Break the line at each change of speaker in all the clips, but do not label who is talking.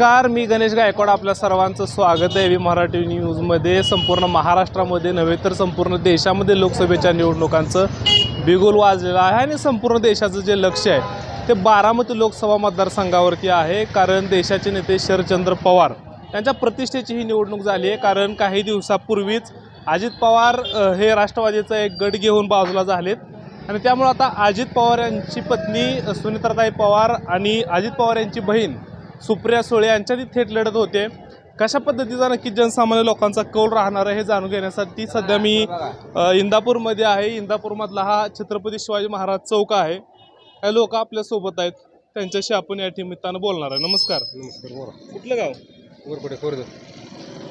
नमस्कार मी गणेश गायकवाड. आपल्या सर्वांचं स्वागत आहे व्ही मराठी न्यूजमध्ये. संपूर्ण महाराष्ट्रामध्ये नव्हे तर संपूर्ण देशामध्ये लोकसभेच्या निवडणुकांचं बिगुल वाजलेलं आहे आणि संपूर्ण देशाचं जे लक्ष आहे ते बारामती लोकसभा मतदारसंघावरती आहे. कारण देशाचे नेते शरदचंद्र पवार त्यांच्या प्रतिष्ठेची ही निवडणूक झाली आहे. कारण काही दिवसापूर्वीच अजित पवार हे राष्ट्रवादीचा एक गट घेऊन बाजूला झालेत. आणि त्यामुळे आता अजित पवार यांची पत्नी सुनीताताई पवार आणि अजित पवार यांची बहीण सुप्रिया सुळे यांच्यात थेट लढत होते. कशा पद्धतीचा नक्की जनसामान्य लोकांचा कौल राहणार आहे हे जाणून घेण्यासाठी सध्या मी इंदापूरमध्ये आहे. इंदापूरमधला हा छत्रपती शिवाजी महाराज चौक आहे. काही लोक आपल्यासोबत आहेत. त्यांच्याशी आपण या निमित्तानं बोलणार आहे. नमस्कार.
नमस्कार बोला.
कुठलं गाव?
वरकडे खुर्द.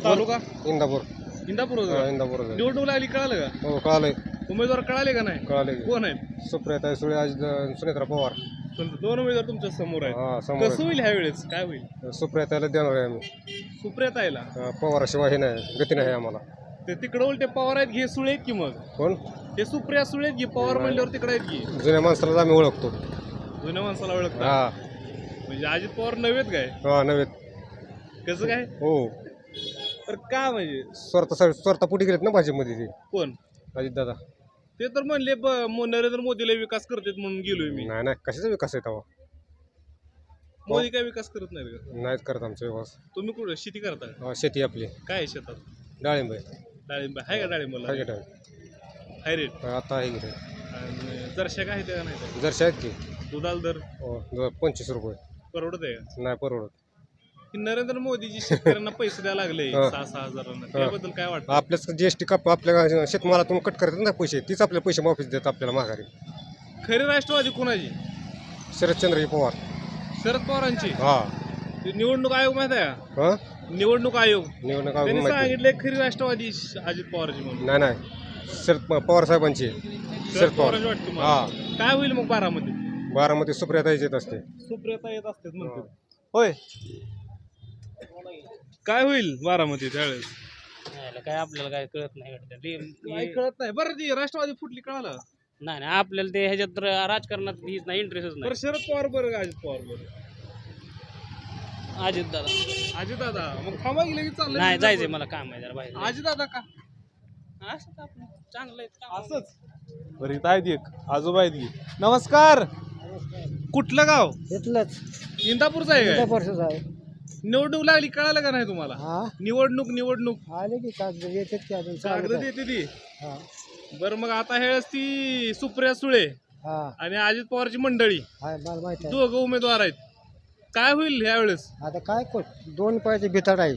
तालुका?
इंदापूर.
इंदापूर
हा, इंदापूर
निवडणूक लागली कळालं का?
हो कळालंय.
उमेदवार कळाले का नाही?
कळाले
कोण आहेत
सुप्रियाताई सुळे आज सुनेत्रा पवार.
दोन उमेदवार तुमच्यासमोर आहेत.
हा समोर
कसं होईल ह्या वेळेस? काय होईल?
आहे. सुप्रियाताईला देणार आहे आम्ही.
सुप्रियाताईला?
हा, पवाराशिवाय हे नाही गती नाही आम्हाला.
ते तिकडे उलटे पवार आहेत घे सुळे आहेत की मग?
कोण?
ते सुप्रिया सुळे आहेत की पवार म्हणल्यावर तिकडे आहेत की?
जुन्या माणसाला आम्ही ओळखतो.
जुन्या माणसाला ओळखतात
हा.
म्हणजे अजित पवार नव्हेत काय?
हा नव्हे
कसं काय?
हो.
तर का म्हणजे?
स्वतः स्वतः पुढे गेलेत ना भाजपमध्ये ते.
कोण?
अजित दादा
ते तर म्हणले ब- मो- नरेंद्र मोदीला विकास करतात म्हणून गेलोय मी.
नाही नाही कशाचा विकास आहे तेव्हा?
मोदी काय विकास करत नाहीत का?
नाहीत करत आमचा विकास.
तुम्ही कुठं शेती करता का?
हा, शेती आपली.
काय आहे शेतात?
डाळिंब आहे.
डाळिंब आहे का डाळिंबाला?
काय डाळिंब.
High rate.
आता आहे की
आणि जरशा काय आहे त्या का नाही?
जरशे आहेत की.
दुधाला दर?
हो ज- पंचवीस रुपये.
परवडत आहे का?
नाही परवडत.
की नरेंद्र मोदीजी शेतकऱ्यांना पैसे द्यायला लागले
हा.
सहा सहा हजारांना. त्याबद्दल काय वाटतं?
आपल्याच जीएसटी काप आपल्या शेतमालातून कट करतात ना पैसे तीच आपले पैसे वापस देतात आपल्याला माघारी.
खरी राष्ट्रवादी कोणाची?
शरदचंद्रजी पवार.
शरद पवारांची?
हा.
ते निवडणूक आयोग माहीत आहे का?
हा?
निवडणूक आयोग.
निवडणूक
त्यांनी
आयोग माहिती
सांगितले खरी राष्ट्रवादी श- अजित पवारची म्हणून.
नाही नाही. शरद प- पवार साहेबांची. शरद
शरद
पवार.
पवारांची वाटते.
हा.
काय होईल मग बारामध्ये
बारामती सुप्रियाताईच येत असते.
सुप्रियता येत असते म्हणते होय. काय होईल बारामध्ये त्यावेळेस?
यायला काय आपल्याला काय कळत नाही वाटतं. ते-
काही कळत नाही. बरं ती राष्ट्रवादी फुटली कळालं?
नाही नाही आपल्याला ते ह्याच्यात र- राजकारणात हीच नाही इंटरेस्टच
बरं
नाही
शरद पवार बरं का अजित पवार बरं?
अजित दादा.
अजित दादा मग थांबा गेले की चाललंय.
नाही जायचंय मला काम आहे जरा बाहेर.
अजित दादा का?
असंच आपलं चांगलं आहे काम.
असंच. बरं इथं आहेत एक. आजोबा आहेत की? नमस्कार. कुठलं गाव?
घेतलंच
इंदापूरचं आहे काय?
वर्षच आहे.
निवडणूक लागली कळालं का नाही तुम्हाला?
हा?
निवडणूक निवडणूक.
आले की कागद येतात की अजून
कागद
चालत
देते ती.
हा.
बरं मग आता वेळेस ती सुप्रिया सुळे
हा.
आणि अजित पवारची मंडळी
हाय मला माहीत आहे.
दोघं उमेदवार आहेत. काय होईल ह्या वेळेस
आता काय कोण? दोन पायाचे भिताड आहे.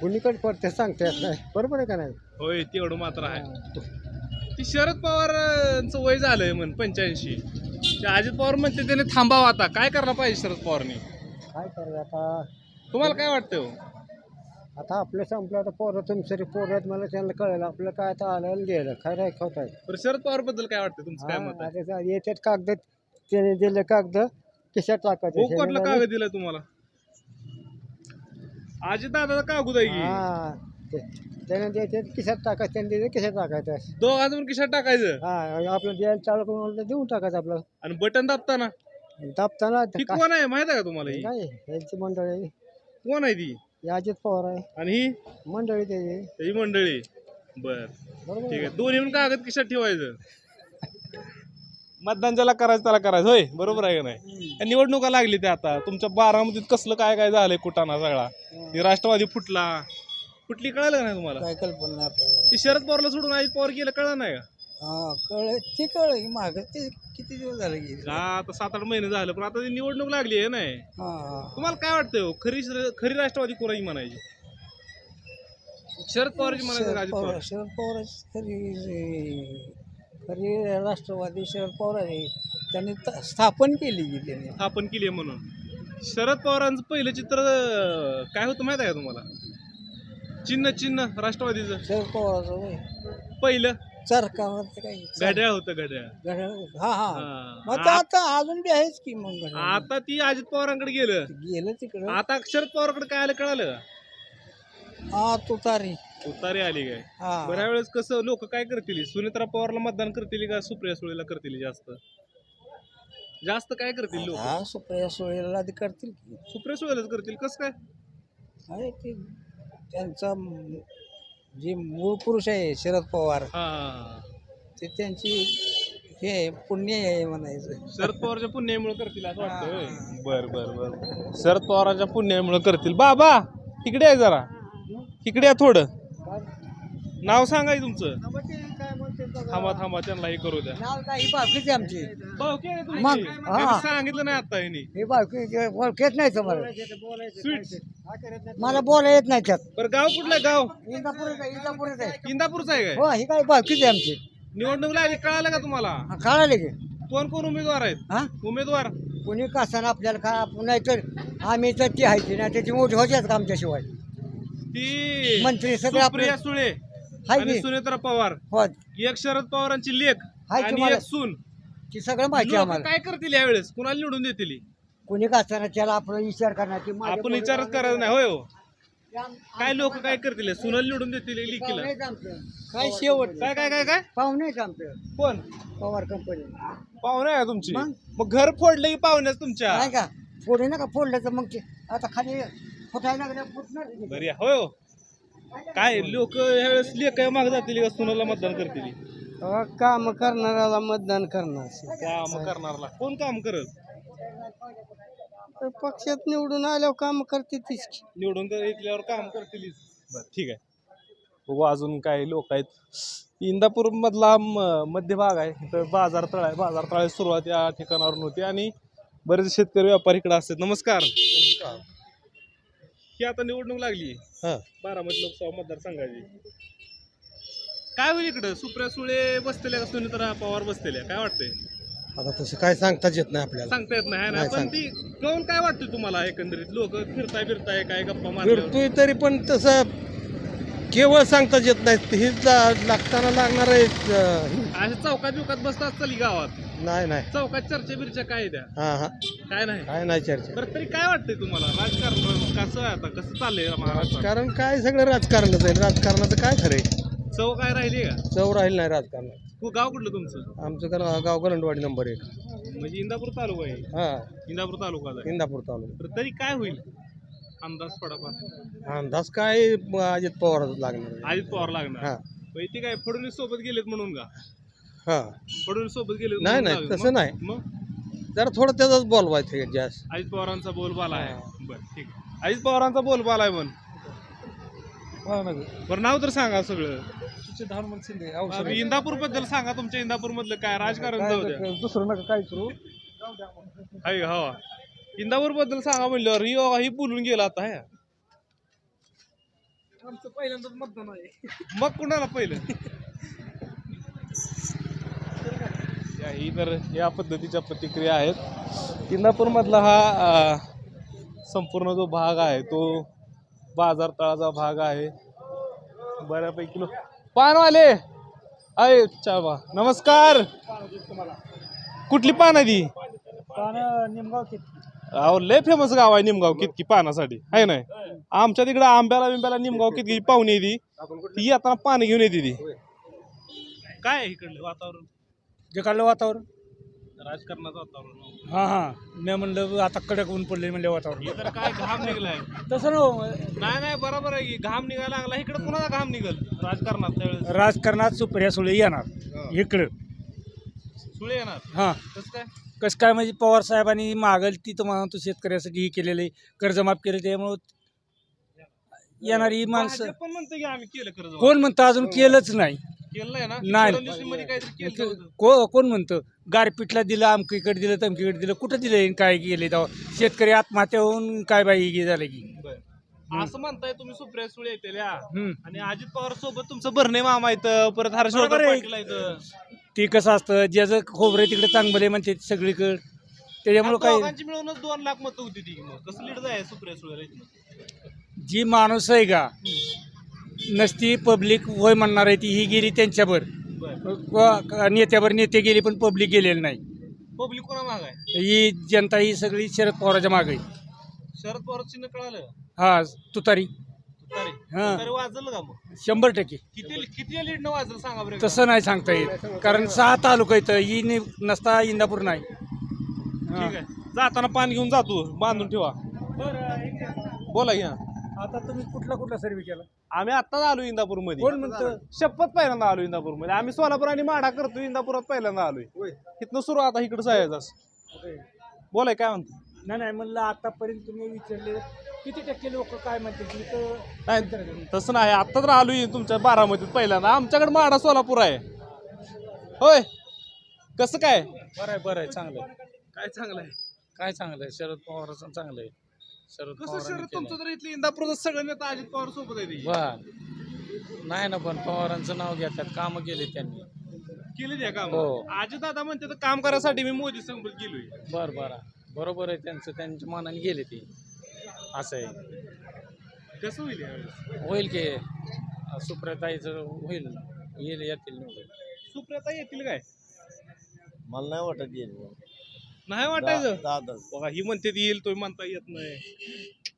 कुणीकडे पडते सांगता येत नाही. बरोबर आहे का नाही?
होय तेवढं मात्र आहे. ती शरद पवारांचं वय झालंय म्हण पंच्याऐंशी. ते अजित पवार म्हणते त्याने थांबावं आता. काय करायला पाहिजे शरद पवारने?
काय करायचं आता?
तुम्हाला काय वाटतं हो?
आता आपलं संपलं आता पोरं तुमचे पोरं आहेत मला त्यांना कळलं आपलं काय आता आलं गेलं काय नाही खात आहे
बरं शरद पवारबद्दल काय वाटतं तुमचं काय मत आहे?
आता येतात कागद त्याने दिले कागद खिशात टाकायचे
कुठला कागद दिलाय तुम्हाला? अजित दादा कागद आहे की?
हा ते- त्याने द्यायचे खिशात टाकायचं त्याने दिले खिशात टाकायचं
दोघांचं पण खिशात टाकायचं?
हा आपलं द्यायला चालू करून तर देऊन टाकायचं आपलं.
आणि बटन दाबताना?
दाबताना
ही
काय
कोण आहे? माहीत आहे का तुम्हाला ही?
काय यांची मंडळी.
कोण आहे ती?
ही अजित पवार आहे.
आणि ही?
मंडळी त्याची
ही मंडळी. बर.
बरोबर.
ठीक आहे. दोन्ही पण कागद खिशात ठेवायचं? मतदान ज्याला करायचं त्याला करायचं. होय बरोबर आहे का नाही? या निवडणुका लागली ते आता. तुमच्या बारामतीत कसलं काय काय झालंय कुटाणा सगळा? हे राष्ट्रवादी फुटला. फुटली कळालं का नाही तुम्हाला?
काय कल्पना नाही. आपल्याला
ती शरद पवारला सोडून अजित पवार गेलं कळलं नाही का?
हा कळ ते कळ माग ते किती दिवस झाले की
का आता सात आठ महिने झालं पण आता ती निवडणूक लागली आहे नाही
हा हा.
तुम्हाला काय वाटतं हो? खरी खरी राष्ट्रवादी कोणाची म्हणायची? शरद पवारची म्हणायची का अजित पवार
शरद पवार खरी खरी राष्ट्रवादी शरद पवार आहे. त्यांनी त- स्थापन केली की त्यांनी.
स्थापन केली आहे म्हणून. शरद पवारांचं पहिलं चित्र अं, काय होतं माहीत आहे का तुम्हाला? चिन्ह चिन्ह राष्ट्रवादीचं.
शरद पवाराचं होय.
पहिलं.
सरकारवरती काही
घड्याळ होतं घड्याळ.
घड्याळ हा हा.
हा.
मग आता आता अजून बी आहेच की मग घड्याळ.
आता ती अजित पवारांकडे गेलं.
गेलं तिकडं.
आता शरद पवारकडे काय आलं कळालं? का?
हा तुतारी.
उतारी आली काय?
हा.
बऱ्या वेळेस कसं लोक काय करतील? सुनेत्रा पवारला मतदान करतील का सुप्रिया सुळेला करतील जास्त? जास्त काय करतील लोक?
हा सुप्रिया सुळेला करतील की.
सुप्रिया सुळेलाच करतील. कसं काय?
ते त्यांचा म- जे मूळ पुरुष आहे शरद पवार
हा.
ते त्यांची हे आहे, पुण्य आहे म्हणायचं.
शरद पवारच्या पुण्यामुळे करतील असं वाटतं? बर बर बर. शरद पवारांच्या पुण्यामुळे करतील. बाबा इकडे आहे जरा. इकडे या थोडं. नाव सांगाय तुमचं. थांबा थांबा त्यांना हे करू द्या.
नाव काही बाकीच आमची.
भावकी आहे तुमची?
मग,
त्यांनी
हा.
सांगितलं नाही आता यांनी.
हे बाकी ओळखेत नाही तुम्हाला.
स्वीट.
मला बोला येत नाही त्यात.
बरं गाव कुठलं? गाव?
इंदापूरच आहे इंदापूरच आहे.
इंदापूरचं आहे काय?
हो ही काय बाकीच आहे आमची.
निवडणूक लागली कळालं का तुम्हाला?
हा, कळाले की.
कोण कोण उमेदवार आहेत?
हा?
उमेदवार?
कोणी कासाना आपल्याला का नाही तर आम्ही तर ती आहे ती नाही त्याची मोठी होत्याच का आमच्याशिवाय?
ती
मंत्री सगळे आपले-
सुप्रिया सुळे
हाय
आणि
की.
सुनेत्रा पवार.
हो.
एक शरद पवारांची लेख
हाय
आणि एक सून.
ती सगळं माहिती
लोक
आम्हाला.
काय करतील यावेळेस? कुणाला निवडून देतील
कोणी कासाना त्याला आपण विचार करणार की माझ्या
आपण विचारच करायचा नाही होय हो. काय लोक काय करतील? सुनाला निवडून देतील लिखीला.
काय शेवट?
काय काय काय काय?
पाहुणेच आमचं.
कोण?
पवार कंपनी
पाहुणे आहे तुमची.
मग?
मग घर फोडलं की पाहुण्याच तुमच्या?
नाही का? फोडे ना का फोडलं तर मग ते आता खाली फुटायला लागलं फुटणार ते.
बरी आहे. होय हो. काय लोक ह्यावेळेस लेख माग जातील का? सुनाला मतदान करतील.
काम करणाऱ्याला मतदान करणार.
काम करणारला कोण काम करत
तर पक्षात निवडून आल्यावर काम करते तीच. की.
निवडून तर इथल्यावर काम करतील बर ठीक आहे. बघू अजून काय लोक आहेत. इंदापूर मधला म- मध्यभाग आहे. इथं बाजार तळ आहे. बाजार तळाची सुरुवात या ठिकाणावरून होती आणि बरेच शेतकरी व्यापारी इकडे असतात. नमस्कार. ही आता निवडणूक लागली. बारामती लोकसभा मतदारसंघाची. काय होईल इकडं? सुप्रिया सुळे बसतेल्या का? सुनीता पवार बसतेल्या काय वाटतंय?
आता तसं काय सांगताच येत नाही आपल्याला.
सांगता येत नाही है ना?
नाही
पण ती कौन काय वाटतं तुम्हाला एकंदरीत? लोक फिरताय फिरताय काय गप्पा
फिरतोय तरी पण तसं केवळ सांगताच येत नाही. हे जा- लागताना लागणार आहे अं,
अशा चौकात बिवकात बसतात चली गावात?
नाही नाही.
चौकात चर्चा बिरच्या काय आहे त्या?
हा हा.
काय नाही?
काय नाही चर्चा.
बरं तरी काय वाटतंय तुम्हाला? राजकारण कसं आहे आता? कसं चाललंय महाराष्ट्रात
कारण काय? सगळं राजकारणच आहे. राजकारणाचं काय खरंय
चव काय राहिली का?
चव राहील नाही राजकारणात.
तू गाव कुठलं तुमचं?
आमचं गाव गाव गलंडवाडी नंबर एक.
म्हणजे इंदापूर तालुका आहे.
हा.
इंदापूर तालुका आहे.
इंदापूर तालुका.
बरं तरी काय होईल? अंदाज थोडाफार
अंदाज काय म, अजित पवारच लागणार.
आधीच पवार लागणार.
हा.
ते काय फडणवीस सोबत गेलेत म्हणून का?
हा.
फडणवीस सोबत गेलेत
नाही, नाही. तसं नाही.
मग?
जरा थोडं त्याचाच बोलवायचं आहे जास्त.
अजित पवारांचा बोलबाला आहे. बरं ठीक आहे. अजित पवारांचा बोलबाला आहे पण बरं नाव तर सांगा सगळं. इंदापूरबद्दल सांगा तुमच्या इंदापूर मधलं काय राजकारण जाऊ द्या.
दुसरं नका काय करू?
आहे का हवा इंदापूरबद्दल सांगा म्हणल्यावर ही ही बोलून गेला आता हे.
आमचं पहिल्यांदाच मतदान आहे.
मग कुणाला पहिलं? या ही तर या पद्धतीच्या प्रतिक्रिया आहेत. इंदापूर मधला हा संपूर्ण जो भाग आहे तो बाजार तळाचा भाग आहे. बऱ्यापैकी लोक पानवाले. अय चाबा नमस्कार. कुठली पान आहे ती?
पानं निमगाव
अहो लय फेमस गाव आहे निमगाव कितकी पानासाठी. आहे नाही आमच्या तिकडे आंब्याला बिंब्याला निमगाव कितकी पाहुणी येते ती. येताना पाणी घेऊन येते ती. काय आहे इकडलं वातावरण?
जे काढलं वातावरण?
राजकारणाचं वातावरण
हा हा. मी म्हणलं आता कडक ऊन पडले म्हणले वातावरण.
हे काय घाम निघलाय.
तसं ना
नाही नाही बरोबर आहे की घाम निघायला लागला. इकडे कुणाचा घाम निघल? राजकारणात त्यावेळेस?
राजकारणात सुप्रिया सुळे येणार. इकडं.
सुळे येणार?
हा.
कसं काय?
कसं काय म्हणजे पवार साहेबांनी मागल ती तुम्हाला तो शेतकऱ्यासाठी हे केलेलं आहे कर्जमाफ केलं त्यामुळं येणारी माणसं
भाजप पण म्हणते की आम्ही केलं कर्ज
कोण म्हणतं? अजून केलंच नाही.
केलं नाही ना?
नाही.
फडणवीसमध्ये काहीतरी केलं होतं.
को कोण म्हणतं? गारपीटला दिलं आमकीकडे दिलं तमकीकडे दिलं. कुठं दिलं काय केलं तेव्हा? शेतकरी आत्महत्या होऊन काय बाई हे झालं की.
असं म्हणताय तुम्ही सुप्रिया सुळे येतेल्या.
हम्म.
आणि अजित पवार सोबत तुमचं भरणे मामा येतं परत हर्षवर्धन
बरोबर आहे.
पाटील येतं
ते कसं असतं ज्याचं खोबरं तिकडे चांगलं म्हणते सगळीकडं. त्याच्यामुळं काय?
दोघांची मिळूनच दोन लाख मतं होती ती. मग कसं लीड जाय सुप्रिया सुळे?
जी माणूस आहे का? नसती पब्लिक होय म्हणणार आहे ती. ही गेली त्यांच्यावर. नेत्यावर नेते गेले पण पब्लिक गेलेलं नाही.
पब्लिक कोणा माग आहे?
ही जनता ही सगळी शरद पवाराच्या मागे आहे.
शरद पवार चिन्ह कळालं?
हा तुतारी.
तुतारी.
हा.
तुतारी वाजलं का मग?
शंभर टक्के.
किती किती लीड न वाजलं सांगा बरं
तसं नाही सांगता येत कारण सहा तालुका इथं ही नि- नसता इंदापूर नाही.
ठीक आहे. जाताना पाणी घेऊन जातो बांधून ठेवा. बोला घ्या
आता तुम्ही कुठला कुठला सर्वे केला?
आम्ही आत्ताच आलो इंदापूरमध्ये
कोण म्हणतं?
शपथ पहिल्यांदा आलो इंदापूरमध्ये आम्ही सोलापूर आणि माढा करतो इंदापुरात पहिल्यांदा आलोय. इथनं सुरू आता इकडे जायचं बोलाय काय म्हणतो?
नाही नाही म्हणलं आतापर्यंत तुम्ही विचारले किती टक्के लोक काय म्हणतात?
नाही तसं नाही. आता तर आलोय तुमच्या बारामतीत पहिल्यांदा. आमच्याकडे माढा सोलापूर आहे. होय. कसं काय?
बरं आहे बरं आहे. चांगलं आहे.
काय चांगलं आहे?
काय चांगलं आहे? शरद पवारांचं चांगलं आहे. शरद
कसं
पवारांनी
शरद तुमचं तर इथलं इंदापूरचं सगळं नेता अजित पवार सोबत आहे ते.
बर. नाही ना पण पवारांचं नाव घेतात. कामं केले त्यांनी.
केले ते काम.
हो.
अजित दादा म्हणते तर काम करायसाठी मी मोदी संपर्क गेलोय.
बर बरं. बरोबर आहे त्यांचं. त्यांच्या मनाने गेले ते. असं आहे.
कसं होईल यावेळेस?
होईल की सुप्रियाताईचं होईल. येईल येतील निवडून.
सुप्रियाता येतील काय?
मला नाही वाटत येईल.
नाही वाटायचं.
दादा
बघा ही म्हणते ती येईल तुम्ही म्हणता येत नाही.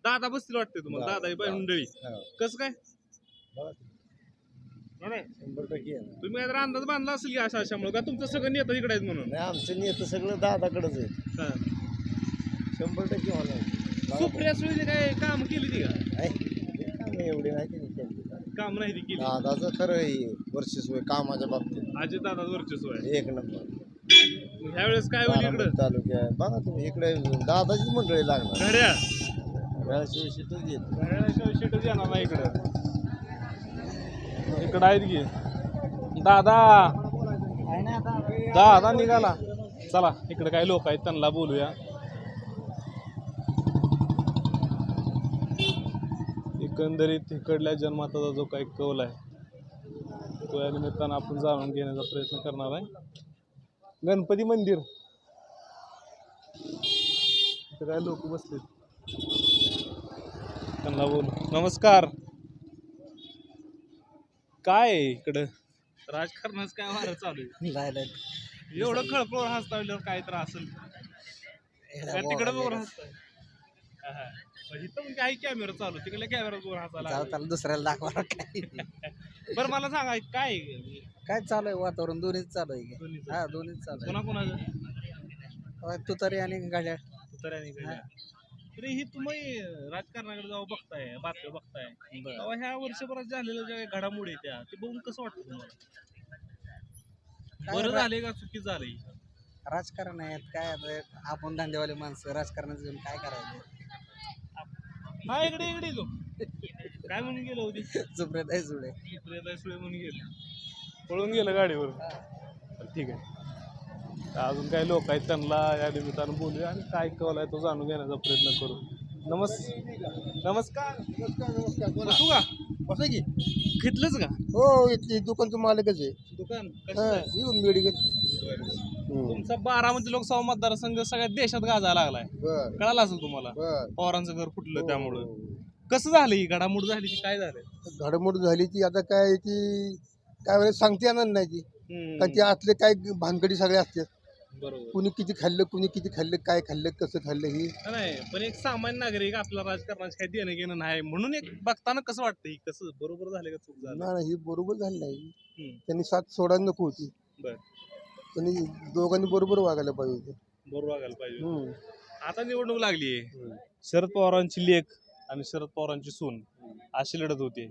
दादा बसतील वाटते तुम्हाला. दादा ही मंडळी. कसं काय? नाही, नाही.
शंभर टक्के आहे.
तुम्ही काहीतरी अंदाज बांधला असेल की अशा अशामुळे? का तुमचं सगळं नेतं इकडे आहेत म्हणून?
नाही आमचं नेतं सगळं दादाकडेच आहे.
हा.
शंभर टक्के होणार
सुप्रिया सुळीने काय काम केली ती का?
हे कामं एवढे नाही त्यांनी केली.
काम नाही ती केली.
दादाचं खरं आहे वर्षस्व कामाच्या बाबतीत.
अजित दादा वर्चस्व आहे.
एक नंबर.
ह्यावेळेस काय होईल इकडं
बारामती तालुक्या आहे. बघा तुम्ही इकडे दादाचीच मंडळी लागणार.
घड्या
येत
शेटच येणार नाही इकडं. इकडं आहेत की. दादा. दादा निघाला. चला इकडे काही लोक आहेत त्यांना बोलूया. एकंदरीत इकडल्या जन्माताचा जो काही कौल आहे तो या निमित्तानं आपण जाणून घेण्याचा प्रयत्न करणार आहे. गणपती मंदिर. इथं काय लोक बसलेत? त्यांना बोलू. नमस्कार. काय आहे इकडं? राजकारणाचं काय वारं चालू आहे? एवढं खळखळ हसतावल्यावर काय तर असेल? काय तिकडे बघून हसताय? हा, हा. पण इथं काही कॅमेरा चालू तिकडल्या कॅमेरा हसायला
दुसऱ्याला दाखवा काय.
बरं मला सांगा काय आहे?
काय चालू आहे वातावरण? दोन्हीच चालू आहे की.
दोन्हीचं.
हा दोन्हीच चालू
कोणा कोणाचं?
आहे तुतारी आणि गाड्या.
केलं. तरी ही तुम्ही राजकारणाकडे जाऊ बघताय बातम्या बघताय. तेव्हा ह्या वर्षभरात झालेल्या ज्या काही घडामोडी आहेत त्या ते बघून कसं वाटतं तुम्हाला? बरं
रा-
झाले का चुकी झाली?
राजकारण आहेत काय आता आपण धंदेवाले माणसं राजकारणात जाऊन काय करायचं?
हा इकडे इकडे तो काय म्हणून गेलो होती?
आहे जुडे
प्रियता सुळे म्हणून गेलो. पळून गेलं गाडीवर. ठीक आहे. तर अजून काही लोक आहेत त्यांना या निमित्तानं बोलूया आणि काय कौल आहे तो जाणून घेण्याचा प्रयत्न करू. नमस् नमस्कार. बसू का?
असं की.
घेतलंच का?
हो इथली दुकानचं मालकच आहे.
दुकान?
हा, येऊन मेडिकल.
तुमचा बारामती लोकसभा मतदारसंघ सगळ्या देशात गाजायला लागलाय.
बर.
कळालं असेल तुम्हाला?
बर.
पवारांचं घर फुटलं त्यामुळं. कसं झालं ही? घडामोड झाली ती काय झालं?
घडामोड झाली ती आता काय ती काय वेळेस सांगता येणार नाही ती. कारण ते आतले काय भानगडी सगळे
बरोबर.
कुणी किती खाल्लं कुणी किती खाल्लं काय खाल्लं कसं खाल्लं ही.
नाही पण एक सामान्य नागरिक आपला राजकारणाचं काही देणं घेणं नाही म्हणून एक बघताना कसं वाटतं ही कसं बरोबर झालं का चूक झालं?
ना ही बरोबर झाली नाही.
हम्म.
त्यांनी साथ सोडायला नको होती.
बर.
त्यांनी दोघांनी बरोबर वागायला पाहिजे होते.
बरोबर वागायला पाहिजे
हम्म.
आता निवडणूक लागली आहे. शरद पवारांची लेख आणि शरद पवारांची सून अशी लढत होती.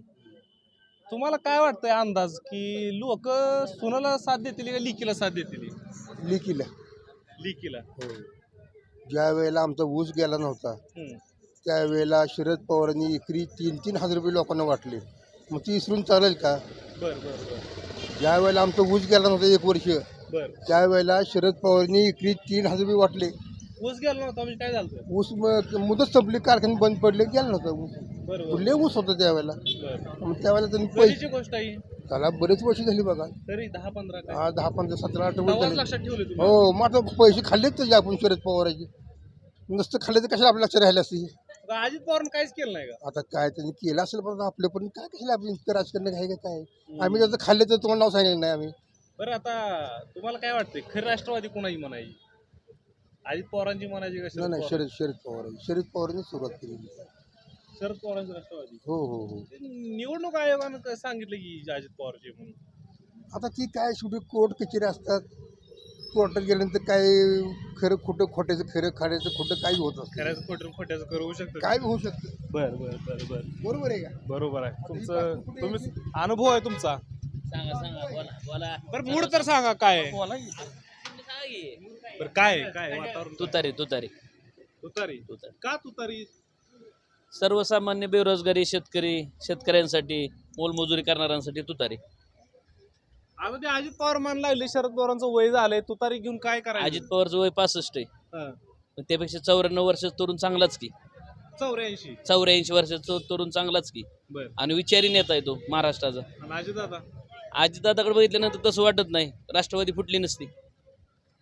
तुम्हाला काय वाटतंय अंदाज की लोक सुनाला साथ देतील का लिकीला साथ देतील?
लेकीला.
लिकीला.
ज्या वेळेला आमचा ऊस गेला नव्हता
हम्म.
त्यावेळेला शरद पवारांनी एकरी तीन तीन हजार रुपये लोकांना वाटले. मग ती इसरून चालेल का?
बर बर बर.
ज्या वेळेला आमचा ऊस गेला नव्हता एक वर्ष
बर.
त्यावेळेला शरद पवारांनी एकरी तीन हजार रुपये वाटले.
ऊस गेला नव्हता म्हणजे काय झालं
ऊस मुदत संपली कारखाने बंद पडले गेला नव्हता ऊस.
बरोबर
कुठले ऊस होता त्यावेळेला?
बर.
मग त्यावेळेला त्यांनी पैसे
कधीची गोष्ट आहे ही?
त्याला बरेच वर्ष झाली बघा.
तरी दहा पंधरा काय?
हा दहा पंधरा सतरा आठ वर्ष
तेव्हाच
झाली.
लक्षात ठेवले तुम्ही.
हो मग आता पैसे खाल्लेच त्याचे आपण शरद पवाराचे. नुसतं खाल्ले तर कशाला आपल्या लक्षात राहिलं असते?
आता अजित पवारनं काहीच केलं नाही का?
आता काय त्यांनी केलं असेल पण आपलं पण काय कशाला आपलं इतकं राजकारण आहे का काय? आम्ही जर खाल्ले तर तुम्हाला नाव सांगितलं नाही आम्ही.
बरं आता तुम्हाला काय वाटतंय? खरी राष्ट्रवादी कोणाची म्हणायची? अजित पवारांची म्हणायची का
नाही
शरद
नाही
पवार?
शरद शरद पवार शरद पवारांनी सुरुवात केली
शरद पवारांची राष्ट्रवादी?
हो हो हो.
ते निवडणूक आयोगानं काय सांगितलं की अजित पवारचे म्हणून.
आता ती काय शेवटी कोर्ट कचेरी असतात.
कोर्टात गेल्यानंतर काय खरं खोटं खोट्याचं खरं खाण्याचं खोटं काही होत असतं
खऱ्याच खोटं खोट्याचं करू शकतं.
काय होऊ शकतं.
बर बर बर बर.
बरोबर आहे का?
बरोबर आहे. तुमचं तुम्ही अनुभव आहे तुमचा?
सांगा सांगा बोला बोला.
बरं मूड तर सांगा काय? आहे? बरं काय आहे? काय आहे? वातावरण?
तुतारी तुतारी.
तुतारी?
तुतारी.
का तुतारी?
सर्वसामान्य बेरोजगारी शेतकरी शेतकऱ्यांसाठी मोलमजुरी करणाऱ्यांसाठी तुतारी.
आता ते अजित पवार मान लागले शरद पवारांचं वय झालंय तुतारी घेऊन काय करायचं?
अजित पवारचं वय पासष्ट आहे.
हा.
पण त्यापेक्षा चौऱ्याण्णव वर्षाचा तरुण चांगलाच की.
चौऱ्याऐंशी.
चौऱ्याऐंशी वर्षाचा तरुण चांगलाच की.
बर.
आणि विचारी नेता आहे तो महाराष्ट्राचा.
आणि अजित दादा
अजितदादाकडे बघितल्यानंतर तसं वाटत नाही. राष्ट्रवादी फुटली नसती.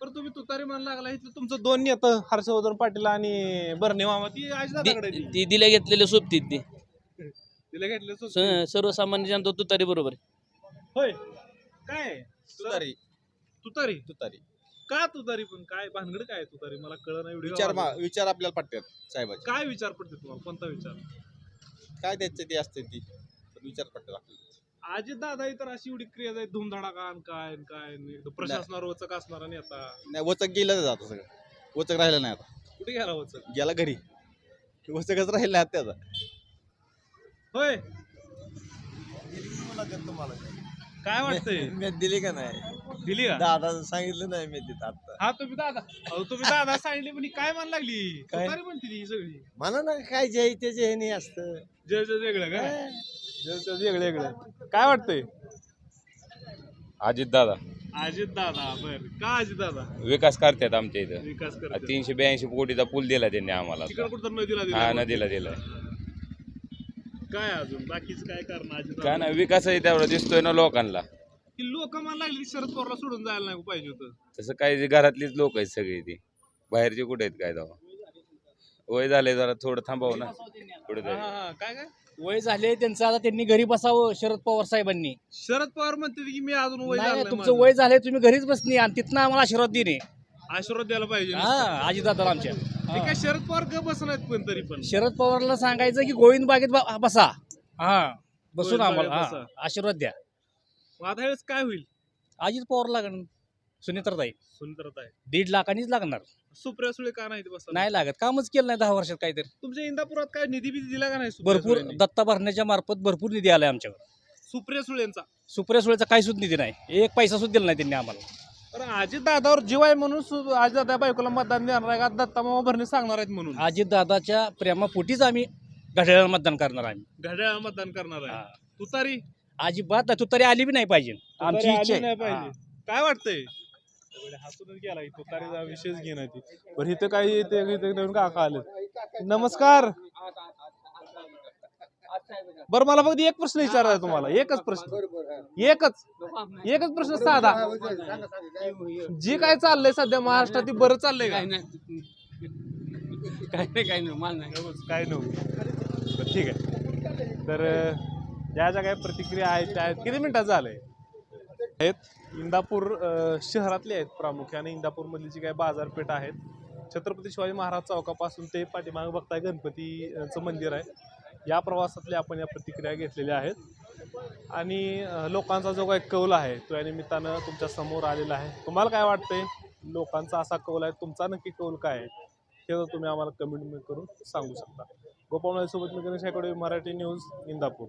पण तुम्ही तुतारी मान लागला इथलं तुमचं दोन नेतं हर्षवर्धन पाटील आणि बर्णे मामा ती अजित दादाकडे
ती- ती दिल्या घेतलेल्या सोबतीत ती.
तिला घेतले
स- सर्वसामान्य जनता तुतारी बरोबर आहे.
होय. काय?
तुतारी.
तुतारी?
तुतारी.
का तुतारी पण? काय भानगड काय तुतारी? मला कळलं एवढी
विचार मा- विचार आपल्याला पटतात साहेबाचे.
काय विचार पडते तुम्हाला? कोणता विचार?
काय त्याचे ते असते ती. पण विचार पटतात आपल्याला.
अजित दादा तर अशी एवढी क्रिया आहे धुमधडाका आणि काय आणि काय आणि एकदम प्रशासनावर वचक असणारा नेता
नाही वचक गेलं जातं सगळं. वचक राहिलं नाही आता.
कुठे गेला वचक?
गेला घरी. वचकच राहिलं नाही त्याचा.
होय. काय वाटतंय?
मी दिली का नाही?
दिली का?
दादा सांगितलं नाही मी तिथं आता.
हा तुम्ही दादा अहो तुम्ही दादा सांगितले पण ही काय मान लागली?
काय?
तुतारी म्हणते ती सगळी.
म्हणा ना काय जे त्याचे हे नाही असतं.
जय जय वेगळं काय वेगळं वेगळं. काय वाटतंय?
अजित दादा.
अजित दादा बर. का अजित दादा?
विकास करतात आमच्या इथं.
विकास करते
तीनशे ब्याऐंशी कोटीचा पूल दिला त्यांनी आम्हाला.
तिकडे कुठं नदीला
हा
दिला
नदीला दिलाय
काय अजून? बाकीचं काय करणार अजित
काय
दादा?
ना विकासही तेवढा दिसतोय ना लोकांना.
की लोक मला लागली की शरद पवारला सोडून जायला नाही पाहिजे होतं.
तसं काही जे घरातलीच लोक आहेत सगळी ती. बाहेरचे कुठे आहेत काय तेव्हा? वय झाले जरा थोडं थांबावं ना. पुढे
हा, हा, हा. काय काय?
वय झाले त्यांचं आता त्यांनी घरी बसावं शरद पवार साहेबांनी.
शरद पवार म्हणते की मी अजून वय
नाही,
झालं
नाही,
नाही
तुमचं
माझं.
वय झालंय तुम्ही घरीच बसणी आणि तिथनं आम्हाला आशीर्वाद देणे.
आशीर्वाद द्यायला पाहिजे
हा अजितदादा आमच्या.
ते काय शरद पवार ग बसणार पण तरी पण?
शरद पवारला सांगायचं की गोविंद बागेत ब- बसा. हा बसून
गोविंद
आम्हाला
बागेत
हा. आशीर्वाद द्या.
मग आता वेळेस काय होईल?
अजित पवार लागण सुनित्रताई
सुंदरता आहे
दीड लाखांनीच लागणार.
सुप्रिया सुळे का नाही बस
नाही लागत. कामच केलं नाही दहा वर्षात काहीतरी.
तुमच्या इंदापुरात काय निधी बिधी दिला का नाही सुप्रिया
भरपूर
सुळेंनी?
दत्ता भरण्याच्या मार्फत भरपूर निधी आलाय आमच्याकडे.
सुप्रिया सुळेंचा
सुप्रिया सुळेचा काही सुद्धा निधी नाही. एक पैसा सुद्धा दिला नाही त्यांनी आम्हाला.
तर अजित दादावर जीव आहे म्हणून अजित दादा बायकोला मतदान देणार आहे का? दत्ता मामा भरणे सांगणार आहेत म्हणून.
अजित दादाच्या प्रेमापोटीच आम्ही घड्याळाला मतदान करणार आम्ही
घड्याळ मतदान करणार
हा.
आहे तुतारी?
अजिबात नाही, तू तरी आली बी नाही पाहिजे. आमची
तुतारी
इच्छा
नाही. पाहिजे. काय वाटतंय? हसूनच गेला की तुतारीचा विशेष घेणार ती. बरं इथं काही इथे नवीन काका आले नमस्कार. बरं मला फक्त एक प्रश्न विचारायचा तुम्हाला. एकच प्रश्न. एकच. एकच प्रश्न साधा. जी काय चाललंय सध्या महाराष्ट्रात ती बरं चाललंय
काय नाही. काय नाही नाही.
काय नव्हतं ठीक आहे. तर ज्या ज्या काही प्रतिक्रिया आहेत त्या आहेत. किती मिनिटात झालंय आहेत? इंदापूर शहरातले आहेत प्रामुख्याने. इंदापूरमधली जी काही बाजारपेठ आहेत छत्रपती शिवाजी महाराज चौकापासून ते पाठीमागं बघताय गणपतीचं मंदिर आहे. या प्रवासातल्या आपण या प्रतिक्रिया घेतलेल्या आहेत. आणि लोकांचा जो काही कौल आहे तो या निमित्तानं तुमच्यासमोर आलेला आहे. तुम्हाला काय वाटतंय? लोकांचा असा कौल आहे तुमचा नक्की कौल काय आहे? हे जर तुम्ही आम्हाला कमेंट करून सांगू शकता. गोपाळ सोबत मी गणेश मराठी न्यूज इंदापूर.